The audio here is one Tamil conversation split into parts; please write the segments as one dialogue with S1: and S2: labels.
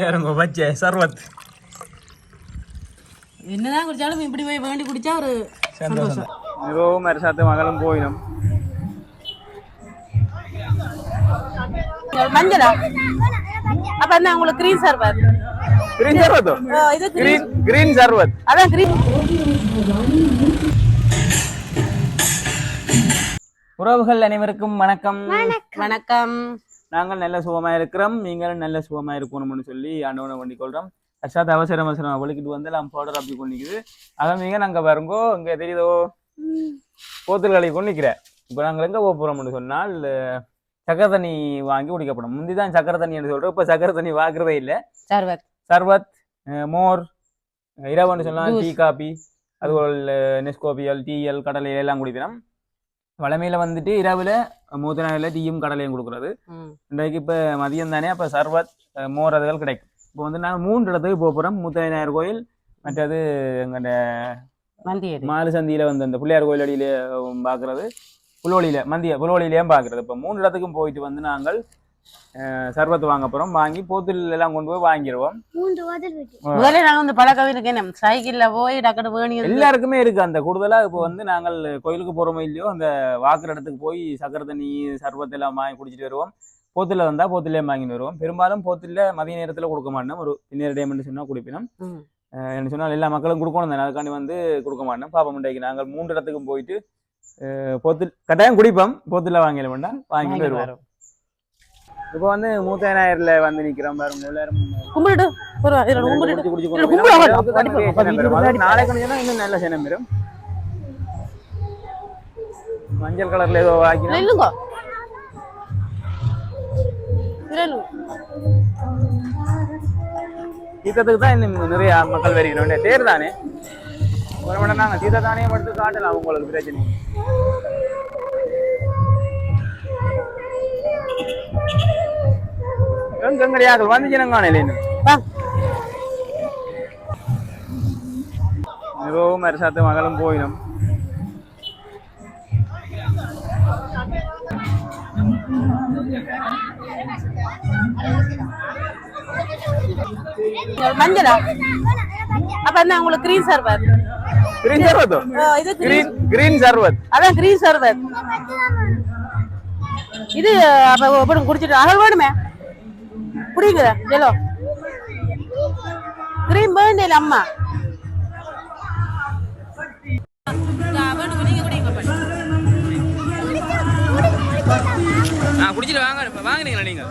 S1: யாருங்க பச்சை சர்வத்.
S2: என்னதான் குடிச்சாலும் இப்படி போய் வேண்டி குடிச்சா ஒரு சந்தோஷம்.
S1: மிகவும் அரசாத்து மகளும் போயிடும்.
S2: மஞ்சளா? அப்ப என்ன உங்களுக்கு கிரீன் சர்வர்
S1: கிரீன் சர்வத்தோ
S2: இது
S1: கிரீன் கிரீன் சர்வத்.
S2: அதான் கிரீன்
S1: உறவுகள் அனைவருக்கும் வணக்கம்.
S2: வணக்கம்.
S1: நாங்கள் நல்ல சுகமா இருக்கிறோம் நீங்களும் நல்ல சுகமா இருக்கணும்னு சொல்லி ஆண்டவனை வேண்டிக் கொள்றோம். அர்ஷாத் அவசரம் அவசரம் ஒழிக்கிட்டு வந்து எல்லாம் பவுடர் அப்படி கொண்டிக்குது அதான் நீங்க நாங்க பாருங்கோ இங்க தெரியுதோ? போத்தல் களி கொண்டிக்கிறேன் இப்போ நாங்கள் எங்க போக போறோம்னு சொன்னால் சக்கரை தண்ணி வாங்கி குடிக்கப்படும். முந்தி தான் சக்கரை தண்ணின்னு சொல்றோம் இப்போ சக்கரை தண்ணி வாக்குறதே இல்லை.
S2: சர்வர்
S1: சர்பத் அஹ், மோர் இரவுன்னு சொன்னால். டீ காபி அதுபோல் நெஸ்கோபியல் டீயல் கடலை எல்லாம் குடிக்கிறோம். வளமையில வந்துட்டு இரவுல மூத்த நாளில் டீயும் கடலையும் கொடுக்குறது. இன்றைக்கு இப்போ மதியம் தானே அப்போ சர்பத் அஹ், மோர் அதுகள் கிடைக்கும். இப்போ வந்து நாங்கள் மூன்று இடத்துக்கு போக போகிறோம் முத்தநாயர் கோயில் மற்றது
S2: மந்தியது
S1: மாலு சந்தியில் வந்து அந்த பிள்ளையார் கோயில் அடியில பார்க்குறது புலோலியில் மந்திய புலோலியிலையும் பார்க்குறது இப்போ மூணு இடத்துக்கும் போயிட்டு வந்து நாங்கள் சர்பத் வாங்க போகிறோம் வாங்கி போத்தில் எல்லாம் கொண்டு போய் வாங்கிடுவோம்
S2: முதல்ல நாங்க வந்து பழக்கம் இருக்கேன் சைக்கிள்ல போய் டக்குனு வேணி
S1: எல்லாருக்குமே இருக்கு அந்த கூடுதலா. இப்போ வந்து நாங்கள் கோயிலுக்கு போறோமோ இல்லையோ அந்த வாக்குற இடத்துக்கு போய் சக்கரை தண்ணி சர்பத் எல்லாம் வாங்கி குடிச்சிட்டு வருவோம். போத்துல வந்தா போத்திலே வாங்கிட்டு வருவோம். பெரும்பாலும் போத்துல மதிய நேரத்துல கொடுக்க மாட்டோம். ஒரு பின்னர் டைம்னு சொன்னா குடிப்பினோம். என்ன சொன்னால் எல்லா மக்களும் கொடுக்கணும் தானே அதுக்காண்டி வந்து கொடுக்க மாட்டோம். பாப்பா முண்டைக்கு நாங்கள் மூன்று இடத்துக்கும் போயிட்டு போத்தில் கட்டாயம் குடிப்போம். போத்துல வாங்கிட வேண்டாம் வாங்கிட்டு
S2: வாங்கி
S1: வருவோம். இப்போ வந்து மூத்த நாயர்ல வந்து நிக்கிறோம் பாருங்க எல்லாரும்
S2: கும்பிடு
S1: நாளைக்கு இன்னும் நல்ல சேனம் பெறும் மஞ்சள் கலர்ல ஏதோ ஆக்கினா
S2: இல்லைங்க.
S1: தீர்த்தத்துக்கு தான் இன்னும் நிறைய மக்கள் வருகிறோம். தேர் தானே? ஒரு மணி நாங்கள் தீர்த்த தானே எடுத்து காட்டலாம். உங்களுக்கு பிரச்சனை எங்கடியாக்கள் வந்து ஜனங்கான இல்லைன்னு
S2: வா.
S1: மிகவும் அரசாத்து மகளும் போயிடும்
S2: மஞ்சளா? அப்ப என்ன உங்களுக்கு கிரீன் சர்வர்
S1: கிரீன் சர்வத்தோ
S2: இது
S1: கிரீன் கிரீன் சர்வத்
S2: அதான் கிரீன் சர்வர் இது அப்ப குடிச்சிட்டு அகல் வேணுமே புரியுங்க ஜெலோ? கிரீம் இல்லை அம்மா?
S1: ஆ குடிச்சிட்டு வாங்க வாங்கினீங்களா நீங்க?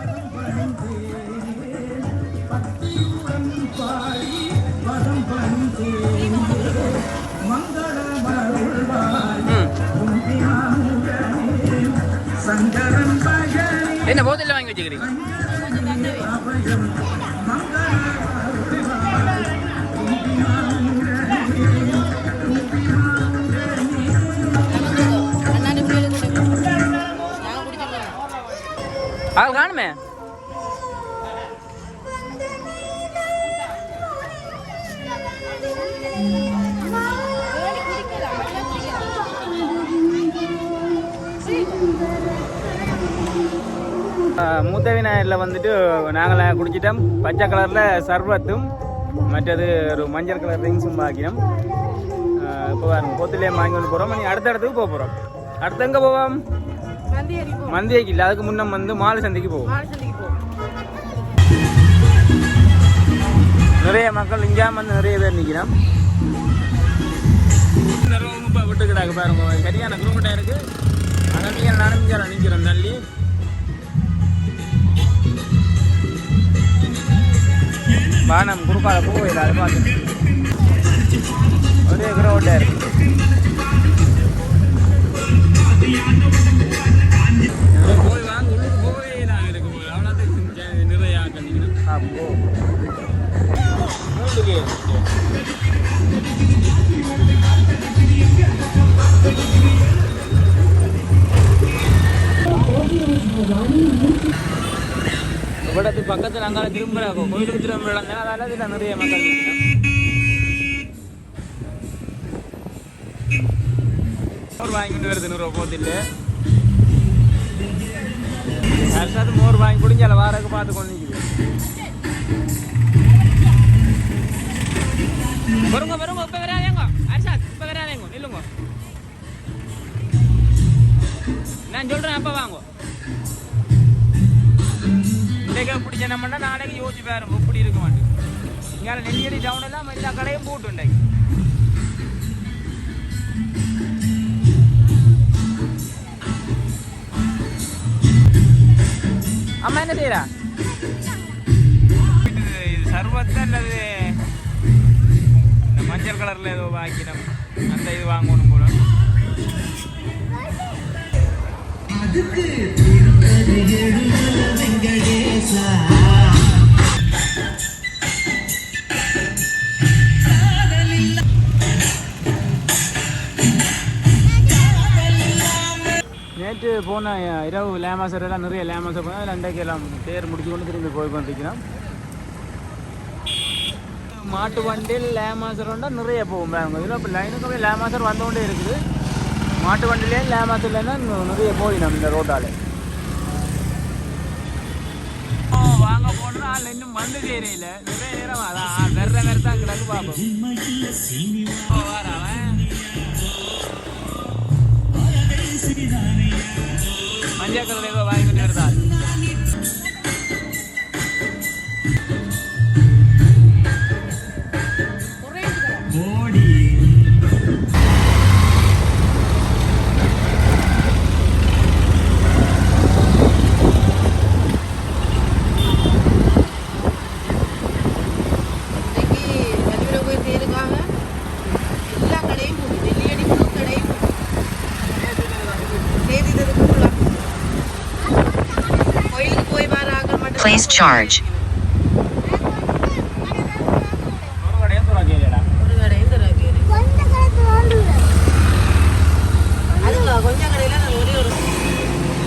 S1: என்ன போதில் வாங்கி வச்சுக்கிறீங்க? ஆள் காணுமே மூத்த விநாயகரில் வந்துட்டு நாங்கள் குடிச்சிட்டோம். பச்சை கலரில் சர்பத்தும் மற்றது ஒரு மஞ்சள் கலர் ரிங்ஸும் பாக்கினோம் இப்போ பாருங்க பொத்துலேயே வாங்கி கொண்டு போகிறோம் நீ அடுத்த இடத்துக்கு போக போகிறோம் அடுத்து எங்கே போவோம்? மந்தியைக்கு இல்லை அதுக்கு முன்னம் வந்து மாலை சந்தைக்கு போவோம் நிறைய மக்கள் இங்கேயும் வந்து நிறைய பேர் நிற்கிறோம் இப்போ விட்டுக்கிடாங்க பாருங்க. சரியான குடும்பம் இருக்கு. அங்கே நீங்கள் நானும் இங்கே நிற்கிறோம் தள்ளி. வானம் குறுக்கால போயிடல அது பார்த்து ஒரே கிரௌண்டாக இருக்கு. மூணுக்கு இவ்வளோத்துக்கு பக்கத்தில் அங்கால திரும்புகிறாங்க கோயிலுக்கு திரும்ப அதனால தானே இதில் நிறைய மக்கள் மோர் வாங்கிட்டு வருது நூறு போதில்லை அரசாது மோர் வாங்கி குடிஞ்சால வாரக்கு பார்த்து கொண்டு வருங்க வருங்க இப்ப வராதேங்க அர்ஷாத் இப்ப வராதேங்க நில்லுங்க நான் சொல்றேன் அப்ப வாங்க இன்றைக்கு பிடிச்ச நம்மனா நாளைக்கு யோசிச்சு பாருங்க இப்படி இருக்க மாட்டேன் இங்கே நெல்லியடி டவுன் எல்லாம் எல்லா கடையும் போட்டு இன்றைக்கு அம்மா என்ன செய்யறா இது இது அல்லது மஞ்சள் கலர்ல ஏதோ வாங்கினோம் அந்த இது வாங்கணும் போல. நேற்று போன இரவு லேமாசர் எல்லாம் நிறைய லேமாசர் போனால் அண்டைக்கு எல்லாம் தேர் முடிச்சு கொண்டு திரும்பி போய் கொண்டிருக்கிறோம். மாட்டு வண்டியில் லேமாசர் வந்தால் நிறைய போகும் பாருங்க இதில் இப்போ லைனுக்கு லேமாசர் வந்தோண்டே இருக்குது. மாட்டு வண்டியிலே லேமாசர்லேன்னா நிறைய போய் நம்ம இந்த ரோட்டால். வாங்க போனா ஆள் இன்னும் வந்து தெரியல நிறைய நேரம் அதான் வெற வெற தான் கிடக்கு பார்ப்போம் மஞ்சள் கலர்
S3: வாங்கி
S1: ஒரு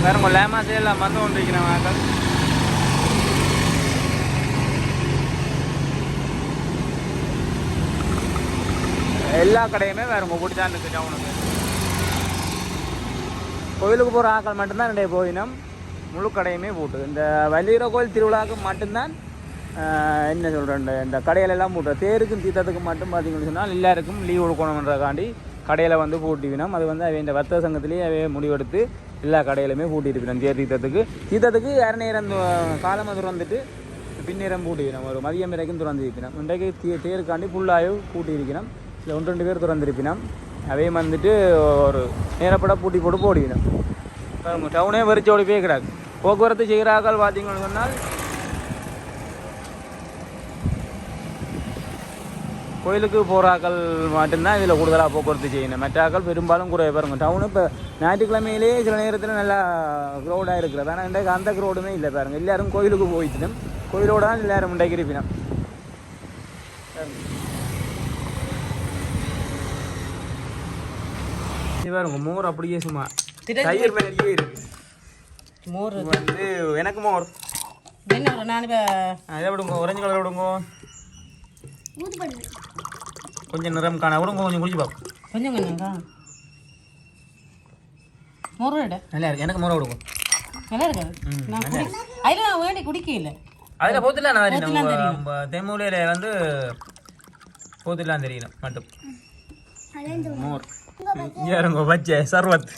S1: வேற உங்க லேமாசே எல்லாம் வந்து கொண்டிருக்கிறேன் வாங்க எல்லா கடையுமே வேற உங்க பிடிச்சான் இருக்கு டவுனுக்கு. கோயிலுக்கு போகிற ஆக்கள் மட்டும்தான் நிறைய போயினம். முழு கடையுமே போட்டு. இந்த வலியுற கோயில் திருவிழாவுக்கு மட்டும்தான் என்ன சொல்கிறேன் இந்த கடையிலெல்லாம் போட்டு தேருக்கும் தீர்த்தத்துக்கும் மட்டும் பார்த்தீங்கன்னு சொன்னால் எல்லாருக்கும் லீவ் கொடுக்கணுன்றக்காண்டி கடையில் வந்து பூட்டிவினோம் அது வந்து அவை இந்த வர்த்தக சங்கத்திலேயே அவை முடிவெடுத்து எல்லா கடையிலுமே பூட்டிட்டு தேர் தீர்த்தத்துக்கு. தீர்த்தத்துக்கு அரை நேரம் காலமாக திறந்துட்டு பின்னேரம் பூட்டிவினோம் ஒரு மதியம் வரைக்கும் திறந்திருப்பினோம் இன்றைக்கு தே தேருக்காண்டி ஃபுல்லாக பூட்டி இருக்கணும் இல்லை ஒன்று ரெண்டு பேர் திறந்திருப்பினோம் அவையும் வந்துட்டு ஒரு நேரப்பட பூட்டி போட்டு போடுவினோம் டவுனே வெறிச்சோடி போய் கிடாது போக்குவரத்து செய்கிறார்கள் பார்த்தீங்கன்னு சொன்னால் கோயிலுக்கு போகிறாக்கள் மட்டும்தான் இதில் கூடுதலாக போக்குவரத்து செய்யணும். மற்றாக்கள் பெரும்பாலும் குறைய பாருங்க டவுனு இப்போ ஞாயிற்றுக்கிழமையிலேயே சில நேரத்தில் நல்லா க்ரௌடாக இருக்கிறது. ஆனால் இன்றைக்கு அந்த க்ரௌடுமே இல்லை பாருங்க. எல்லாரும் கோயிலுக்கு போயிட்டுனும் கோயிலோட தான் எல்லாரும் இன்றைக்கு இருப்பினோம். இது பாருங்க மோர் அப்படியே சும்மா தயிர் மாதிரியே இருக்கு.
S2: மோர்
S1: வந்து எனக்கு மோர்.
S2: என்ன ஒரு நான்
S1: இதை விடுங்க orange கலர் விடுங்க. கொஞ்சம் நிறம் காண விடுங்க கொஞ்சம் குடிச்சு பார்ப்போம்
S2: கொஞ்சம் கொஞ்சம்க்கா மோர் எடு.
S1: நல்லா இருக்கு எனக்கு மோரை விடுங்க.
S2: நல்லா இருக்காது?
S1: ம்,
S2: நான் குடி அதில் நான் வேண்டி குடிக்கல
S1: அதில் போத்துலாம் நான் தெரியும். நம்ம தென்மூலையில் வந்து போத்துலாம் தெரியணும் மட்டும். மோர். இங்கே இருங்க பச்சை சர்வத்.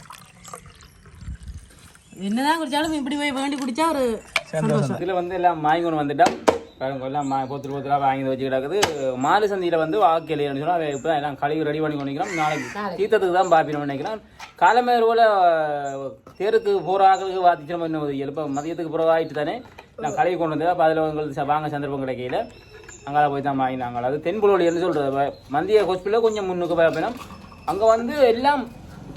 S2: என்னதான் குடிச்சாலும் இப்படி போய் வேண்டி குடிச்சா ஒரு
S1: சந்தோஷம். இதில் வந்து எல்லாம் வாங்கி கொண்டு வந்துட்டோம் பாருங்க எல்லாம் மா பொத்து பொத்துலாம் வாங்கி வச்சு கிடக்குது. மாலு சந்தையில் வந்து வாக்கிலைன்னு சொன்னால் அதை இப்போ எல்லாம் கழுவி ரெடி பண்ணி கொண்டிருக்கிறோம். நாளைக்கு தீர்த்தத்துக்கு தான் பார்ப்பினோம் நினைக்கிறேன். காலமே போல் தேருக்கு போகிற ஆக்களுக்கு வாத்திக்கிறோம் இன்னும் எழுப்ப மதியத்துக்கு பிறகு ஆயிட்டு தானே? நான் கழுவி கொண்டு வந்தேன். அப்போ அதில் உங்களுக்கு ச- வாங்க சந்தர்ப்பம் கிடைக்கல. அங்கே போய் தான் வாங்கினாங்க அது தென்புலோடின்னு சொல்கிறது மந்திய ஹாஸ்பிட்டலில் கொஞ்சம் முன்னுக்கு பார்ப்பினோம் அங்கே வந்து எல்லாம்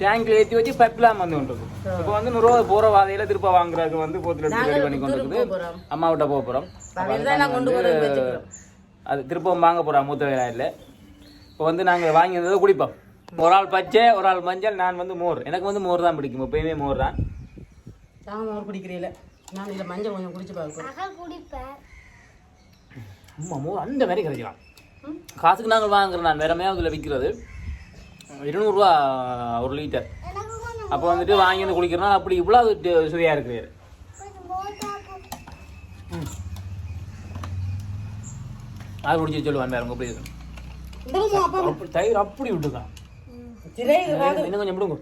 S1: டேங்க்ல ஏற்றி வச்சு பைப்லாம் வந்து கொண்டு இப்போ வந்து நூறுரூவா போகிற வாதையில் திருப்ப வாங்குறதுக்கு வந்து போத்தில் எடுத்து ரெடி பண்ணி கொண்டு இருக்குது அம்மாவிட்ட போக போகிறோம் அது திருப்பவும் வாங்க போகிறோம் மூத்த வேலையில் இப்போ வந்து நாங்கள் வாங்கி வந்ததை குடிப்போம். ஒரு ஆள் பச்சை ஒரு ஆள் மஞ்சள் நான் வந்து மோர். எனக்கு வந்து மோர் தான் பிடிக்கும். எப்பயுமே மோர் தான்.
S2: நான் மோர் குடிக்கிறீல நான் இதில் மஞ்சள் கொஞ்சம் குடிச்சு பார்க்குறேன்
S1: அம்மா மோர் அந்த மாதிரி கிடைக்கலாம் காசுக்கு நாங்கள் வாங்குறோம் நான் வேறமே அதில் விற்கிறது. இருநூறுவா ஒரு லிட்டர். அப்போ வந்துட்டு வாங்கி வந்து குடிக்கிறோம் அப்படி இவ்வளோ சுவையாக இருக்குது அது குடிச்சு சொல்லுவான் வேற உங்க எப்படி இருக்கு
S2: விடுவோமா அப்பா
S1: அப்படி தயிர் அப்படி விட்டுதான். இன்னும் கொஞ்சம் விடுங்க.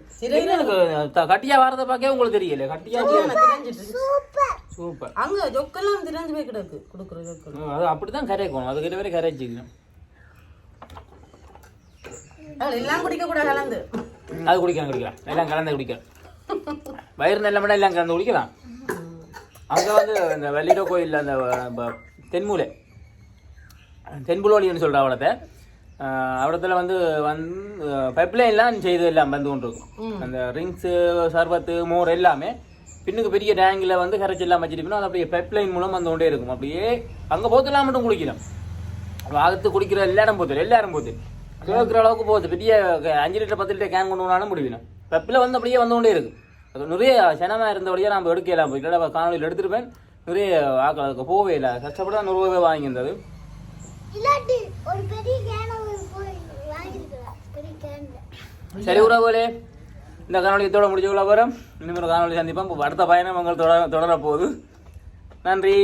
S1: கட்டியா வரத பார்க்கவே உங்களுக்கு தெரியல. கட்டியா
S2: திரைஞ்சிட்டு
S1: சூப்பர்.
S2: அங்க ஜொக்கெல்லாம் திரைஞ்சு போய் கிடக்கு. கொடுக்குற ஜொக்கு
S1: அது அப்படிதான் கரைக்கணும் அது கிட்ட வரை கரைச்சிக்கணும்.
S2: அது எல்லாம் குடிக்க கூட கலந்து
S1: அது குடிக்கலாம் குடிக்கலாம். எல்லாம் கலந்து குடிக்கலாம். வயிறு நல்ல மட்டும் எல்லாம் கலந்து குடிக்கலாம். அங்கே வந்து இந்த வெள்ளிட கோயிலில் அந்த தென்மூலை. தென்புலோலின்னு சொல்கிற அவடத்தை அவடத்தில் வந்து வந்து பைப்லைன்லாம் செய்து எல்லாம் வந்து கொண்டு இருக்கும் அந்த ரிங்ஸு சர்பத்து மோர் எல்லாமே பின்னுக்கு பெரிய டேங்கில் வந்து கரைச்சி எல்லாம் வச்சுட்டு அது அப்படியே பைப்லைன் மூலம் வந்து கொண்டே இருக்கும். அப்படியே அங்கே போத்தெல்லாம் மட்டும் குளிக்கலாம். வாகத்து குடிக்கிற எல்லாரும் போத்து எல்லாரும் போத்து. கேட்குற அளவுக்கு போகுது. பெரிய அஞ்சு லிட்டர் பத்து லிட்டர் கேன் கொண்டு போனாலும் முடிவிடும் வெப்பில் வந்து அப்படியே வந்து கொண்டே இருக்கு. அது நிறைய சனமாக இருந்தபடியே நம்ம எடுக்கலாம் போயிட்டு காணொலியில் எடுத்துருப்பேன். நிறைய ஆக்கள் அதுக்கு போவே இல்லை. கஷ்டப்பட்டு தான் நூறு ரூபாய் வாங்கியிருந்தது. சரி உறவுகளே. இந்த காணொலி இதோட முடிச்சு கொள்ள போகிறோம் இன்னும் ஒரு காணொலி சந்திப்போம். அடுத்த பயணம் உங்கள் தொடர தொடர போகுது நன்றி.